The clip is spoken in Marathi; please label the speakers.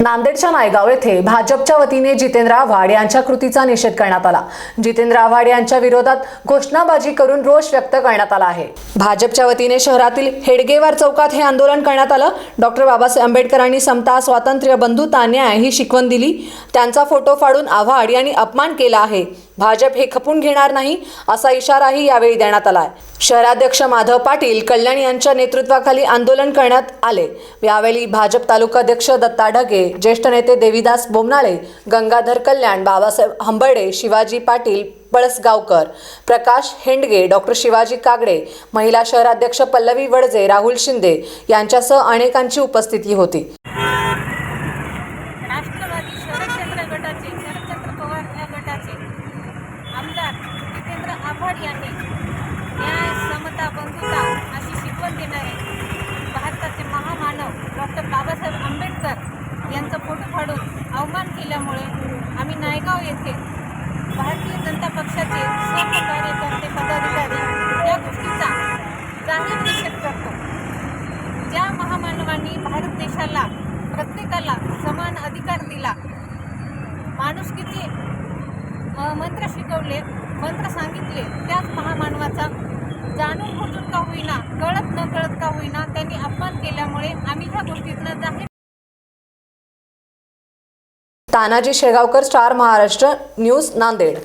Speaker 1: नांदेडच्या नायगाव येथे भाजपच्या वतीने जितेंद्र आव्हाड यांच्या कृतीचा निषेध करण्यात आला. जितेंद्र आव्हाड यांच्या विरोधात घोषणाबाजी करून रोष व्यक्त करण्यात आला आहे. भाजपच्या वतीने शहरातील हेडगेवार चौकात हे आंदोलन करण्यात आलं. डॉक्टर बाबासाहेब आंबेडकरांनी समता स्वातंत्र्य बंधुता न्याय ही शिकवण दिली. त्यांचा फोटो फाडून आव्हाड यांनी अपमान केला आहे. भाजप हे खपून घेणार नाही असा इशाराही यावेळी देण्यात आलाय. शहराध्यक्ष माधव पाटील कल्याण यांच्या नेतृत्वाखाली आंदोलन करण्यात आले. यावेळी भाजप तालुकाध्यक्ष दत्ता ढगे ज्येष्ठ नेते देवीदास बोमनाळे गंगाधर कल्याण बाबासाहेब हंबर्डे शिवाजी पाटील पळसगावकर प्रकाश हेंडगे डॉक्टर शिवाजी कागडे महिला शहराध्यक्ष पल्लवी वडजे राहुल शिंदे यांच्यासह अनेकांची उपस्थिती होती.
Speaker 2: राष्ट्रवादी शरदचंद्र गटाचे शरदचंद्र पवार या गटाचे आमदार जितेंद्र आव्हाड यांनी न्याय समता बंधुता अशी शिकवण देणारे भारताचे महामानव डॉक्टर बाबासाहेब आंबेडकर यांचा फोटो फाडून अवमान केल्यामुळे आम्ही नायगाव येथे भारतीय जनता पक्षाचे सर्व कार्यकर्ते पदाधिकारी या गोष्टीचा जाहीर निषेध करतो. ज्या महामानवांनी भारत देशाला प्रत्येकाला समान अधिकार दिला माणुसकीचे मंत्र शिकवले मंत्र सांगितले. त्याच महामानवाचा जाणून बुजून का होईना कळत न कळत का होईना त्यांनी अपमान केल्यामुळे आम्ही ह्या गोष्टीतनं जाहीर
Speaker 1: तानाजी शेगावकर स्टार महाराष्ट्र न्यूज नांदेड.